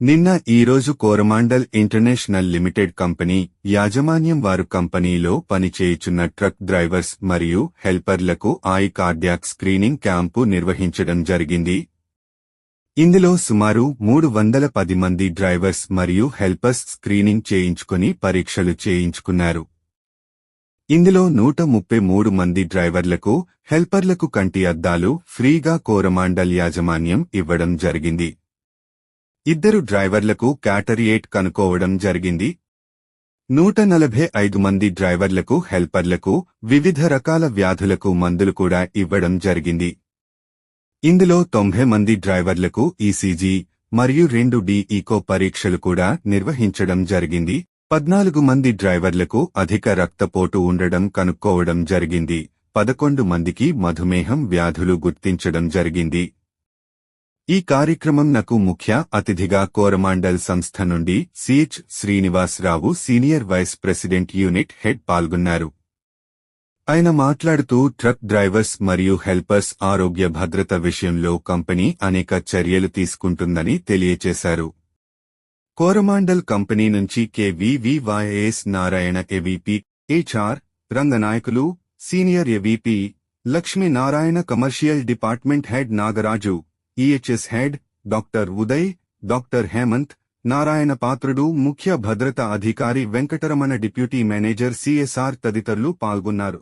నిన్న ఈరోజు Coromandel international limited company యాజమాన్యం వారు కంపెనీలో పనిచేయుచున్న ట్రక్ డ్రైవర్స్ మరియు హెల్పర్లకు ఐ కార్డియాక్ స్క్రీనింగ్ క్యాంపు నిర్వహించడం జరిగింది. ఇందులో సుమారు మూడు వందల పది మంది డ్రైవర్స్ మరియు హెల్పర్స్ స్క్రీనింగ్ చేయించుకుని పరీక్షలు చేయించుకున్నారు. ఇందులో నూట ముప్పై మూడు మంది డ్రైవర్లకు హెల్పర్లకు కంటి అద్దాలు ఫ్రీగా కోరమాండల్ యాజమాన్యం ఇవ్వడం జరిగింది. ఇద్దరు డ్రైవర్లకు క్యాటరియేట్ కనుకోవడం జరిగింది. నూట నలభై ఐదు మంది డ్రైవర్లకు హెల్పర్లకు వివిధ రకాల వ్యాధులకు మందులు కూడా ఇవ్వడం జరిగింది. ఇందులో తొంభై మంది డ్రైవర్లకు ఈసీజీ మరియు రెండు డిఈకో పరీక్షలు కూడా నిర్వహించడం జరిగింది. పద్నాలుగు మంది డ్రైవర్లకు అధిక రక్తపోటు ఉండడం కనుక్కోవడం జరిగింది. పదకొండు మందికి మధుమేహం వ్యాధులు గుర్తించడం జరిగింది. ఈ కార్యక్రమం నాకు ముఖ్య అతిథిగా కోరమాండల్ సంస్థ నుండి CH Srinivasarao senior vice president unit head పాల్గొన్నారు. ఆయన మాట్లాడుతూ ట్రక్ డ్రైవర్స్ మరియు హెల్పర్స్ ఆరోగ్య భద్రత విషయంలో కంపెనీ అనేక చర్యలు తీసుకుంటుందని తెలియచేశారు. కోరమాండల్ కంపెనీ నుంచి KVVYS Narayana AVP HR Ranganayakulu senior AVP Lakshminarayana commercial department head Nagaraju EHS head doctor Uday doctor Hemanth Narayana Patrudu ముఖ్య భద్రతా అధికారి వెంకటరమణ డిప్యూటీ మేనేజర్ సిఎస్ఆర్ తదితరులు పాల్గొన్నారు.